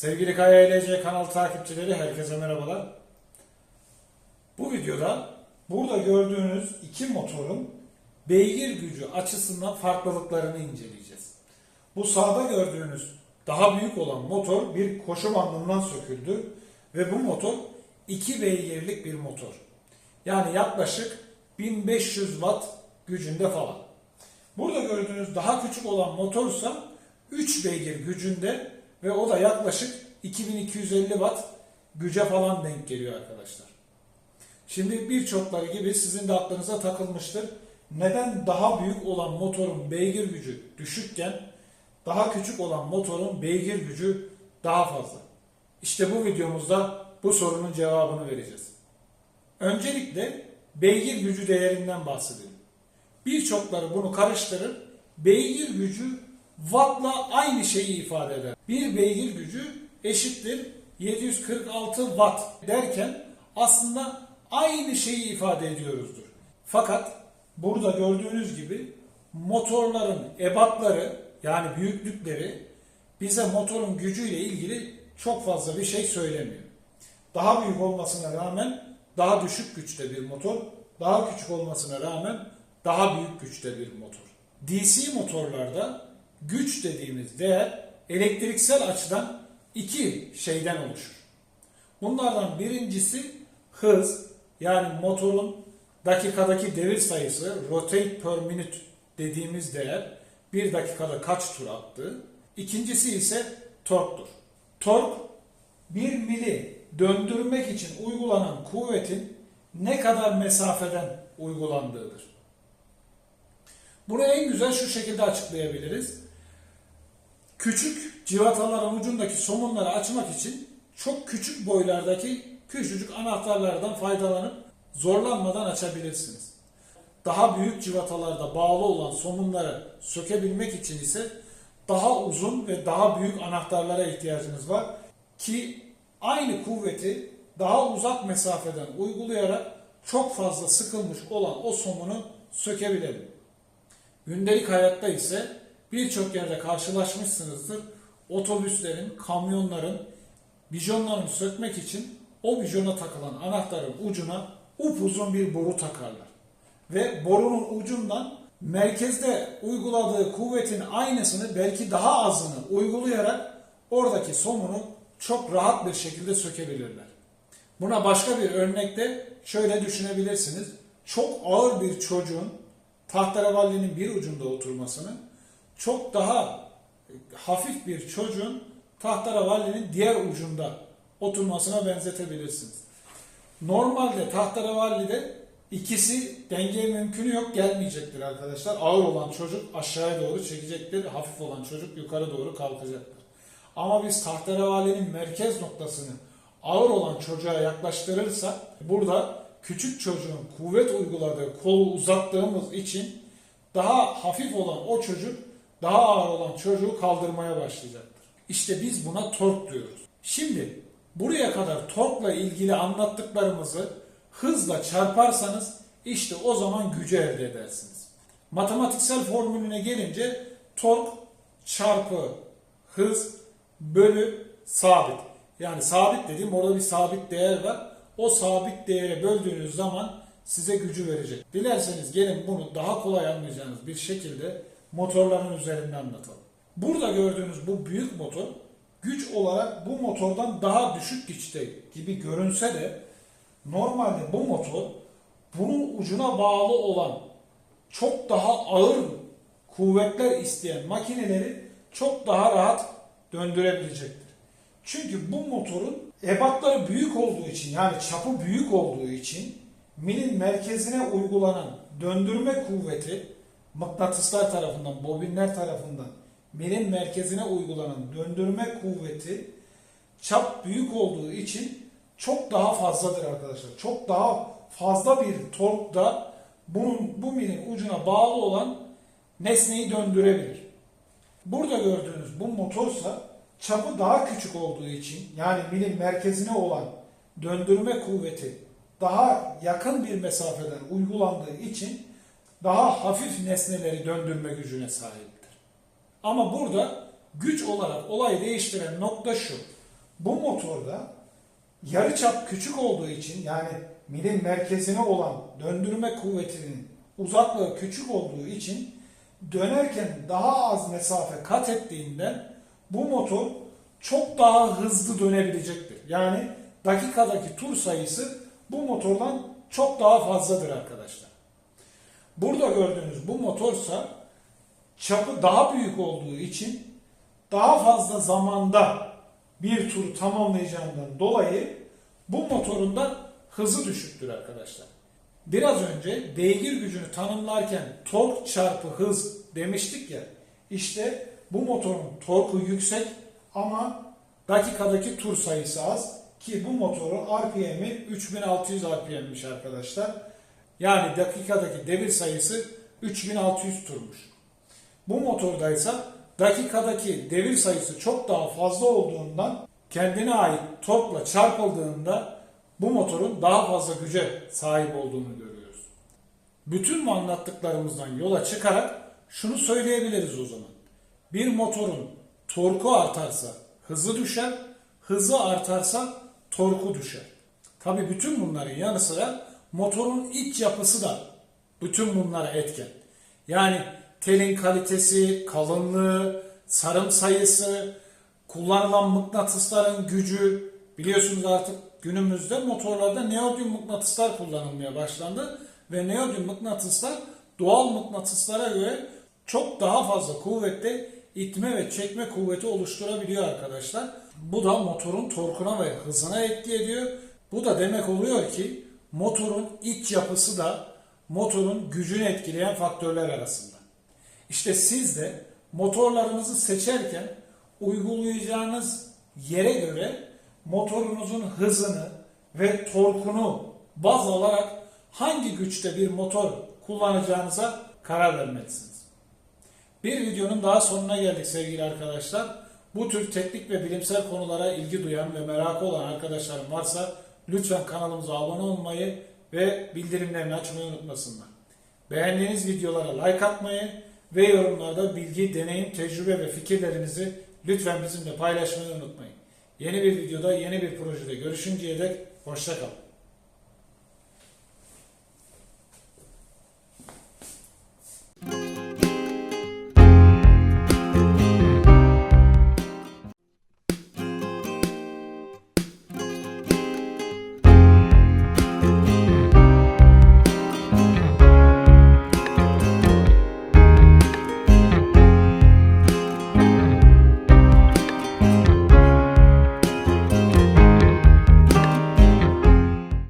Sevgili Kaya LC kanal takipçileri herkese merhabalar. Bu videoda burada gördüğünüz iki motorun beygir gücü açısından farklılıklarını inceleyeceğiz. Bu sağda gördüğünüz daha büyük olan motor bir koşu bandından söküldü ve bu motor 2 beygirlik bir motor. Yani yaklaşık 1500 watt gücünde falan. Burada gördüğünüz daha küçük olan motorsa 3 beygir gücünde ve o da yaklaşık 2250 watt güce falan denk geliyor arkadaşlar. Şimdi birçokları gibi sizin de aklınıza takılmıştır. Neden daha büyük olan motorun beygir gücü düşükken daha küçük olan motorun beygir gücü daha fazla? İşte bu videomuzda bu sorunun cevabını vereceğiz. Öncelikle beygir gücü değerinden bahsedelim. Birçokları bunu karıştırır. Beygir gücü wattla aynı şeyi ifade eder. Bir beygir gücü eşittir 746 watt derken aslında aynı şeyi ifade ediyoruzdur. Fakat burada gördüğünüz gibi motorların ebatları yani büyüklükleri bize motorun gücüyle ilgili çok fazla bir şey söylemiyor. Daha büyük olmasına rağmen daha düşük güçte bir motor, daha küçük olmasına rağmen daha büyük güçte bir motor. DC motorlarda güç dediğimiz değer elektriksel açıdan iki şeyden oluşur. Bunlardan birincisi hız yani motorun dakikadaki devir sayısı rotate per minute dediğimiz değer bir dakikada kaç tur attığı. İkincisi ise torktur. Tork bir mili döndürmek için uygulanan kuvvetin ne kadar mesafeden uygulandığıdır. Bunu en güzel şu şekilde açıklayabiliriz. Küçük civataların ucundaki somunları açmak için çok küçük boylardaki küçücük anahtarlardan faydalanıp zorlanmadan açabilirsiniz. Daha büyük civatalarda bağlı olan somunları sökebilmek için ise daha uzun ve daha büyük anahtarlara ihtiyacınız var ki aynı kuvveti daha uzak mesafeden uygulayarak çok fazla sıkılmış olan o somunu sökebilelim. Gündelik hayatta ise birçok yerde karşılaşmışsınızdır. Otobüslerin, kamyonların bijonlarını sökmek için o bijona takılan anahtarın ucuna upuzun bir boru takarlar. Ve borunun ucundan merkezde uyguladığı kuvvetin aynısını belki daha azını uygulayarak oradaki somunu çok rahat bir şekilde sökebilirler. Buna başka bir örnekte şöyle düşünebilirsiniz. Çok ağır bir çocuğun tahterevalinin bir ucunda oturmasını çok daha hafif bir çocuğun tahterevalinin diğer ucunda oturmasına benzetebilirsiniz. Normalde tahterevallide ikisi denge mümkünü yok gelmeyecektir arkadaşlar. Ağır olan çocuk aşağıya doğru çekecektir, hafif olan çocuk yukarı doğru kalkacaktır. Ama biz tahterevalinin merkez noktasını ağır olan çocuğa yaklaştırırsak burada küçük çocuğun kuvvet uyguladığı kolu uzattığımız için daha hafif olan o çocuk daha ağır olan çocuğu kaldırmaya başlayacaktır. İşte biz buna tork diyoruz. Şimdi buraya kadar torkla ilgili anlattıklarımızı hızla çarparsanız işte o zaman gücü elde edersiniz. Matematiksel formülüne gelince tork çarpı hız bölü sabit. Yani sabit dediğim orada bir sabit değer var. O sabit değere böldüğünüz zaman size gücü verecek. Dilerseniz gelin bunu daha kolay anlayacağınız bir şekilde motorların üzerinde anlatalım. Burada gördüğünüz bu büyük motor güç olarak bu motordan daha düşük güçte gibi görünse de normalde bu motor bunun ucuna bağlı olan çok daha ağır kuvvetler isteyen makineleri çok daha rahat döndürebilecektir. Çünkü bu motorun ebatları büyük olduğu için yani çapı büyük olduğu için milin merkezine uygulanan döndürme kuvveti mıknatıslar tarafından, bobinler tarafından milin merkezine uygulanan döndürme kuvveti çap büyük olduğu için çok daha fazladır arkadaşlar. Çok daha fazla bir torkta bunun bu milin ucuna bağlı olan nesneyi döndürebilir. Burada gördüğünüz bu motorsa çapı daha küçük olduğu için yani milin merkezine olan döndürme kuvveti daha yakın bir mesafeden uygulandığı için daha hafif nesneleri döndürme gücüne sahiptir. Ama burada güç olarak olayı değiştiren nokta şu. Bu motorda yarıçap küçük olduğu için yani milin merkezine olan döndürme kuvvetinin uzaklığı küçük olduğu için dönerken daha az mesafe kat ettiğinden bu motor çok daha hızlı dönebilecektir. Yani dakikadaki tur sayısı bu motordan çok daha fazladır arkadaşlar. Burada gördüğünüz bu motorsa çapı daha büyük olduğu için daha fazla zamanda bir turu tamamlayacağından dolayı bu motorun da hızı düşüktür arkadaşlar. Biraz önce beygir gücünü tanımlarken tork çarpı hız demiştik ya. İşte bu motorun torku yüksek ama dakikadaki tur sayısı az ki bu motorun RPM'i 3600 RPM'miş arkadaşlar. Yani dakikadaki devir sayısı 3600 turmuş. Bu motordaysa dakikadaki devir sayısı çok daha fazla olduğundan kendine ait torkla çarpıldığında bu motorun daha fazla güce sahip olduğunu görüyoruz. Bütün bu anlattıklarımızdan yola çıkarak şunu söyleyebiliriz o zaman. Bir motorun torku artarsa hızı düşer, hızı artarsa torku düşer. Tabi bütün bunların yanı sıra motorun iç yapısı da bütün bunlara etken. Yani telin kalitesi, kalınlığı, sarım sayısı, kullanılan mıknatısların gücü biliyorsunuz artık günümüzde motorlarda neodyum mıknatıslar kullanılmaya başlandı ve neodyum mıknatıslar doğal mıknatıslara göre çok daha fazla kuvvetli itme ve çekme kuvveti oluşturabiliyor arkadaşlar. Bu da motorun torkuna ve hızına etki ediyor. Bu da demek oluyor ki motorun iç yapısı da motorun gücünü etkileyen faktörler arasında. İşte siz de motorlarınızı seçerken uygulayacağınız yere göre motorunuzun hızını ve torkunu baz alarak hangi güçte bir motor kullanacağınıza karar vermelisiniz. Bir videonun daha sonuna geldik sevgili arkadaşlar. Bu tür teknik ve bilimsel konulara ilgi duyan ve merakı olan arkadaşlarım varsa lütfen kanalımıza abone olmayı ve bildirimlerini açmayı unutmasınlar. Beğendiğiniz videolara like atmayı ve yorumlarda bilgi, deneyim, tecrübe ve fikirlerinizi lütfen bizimle paylaşmayı unutmayın. Yeni bir videoda, yeni bir projede görüşünceye dek hoşçakalın.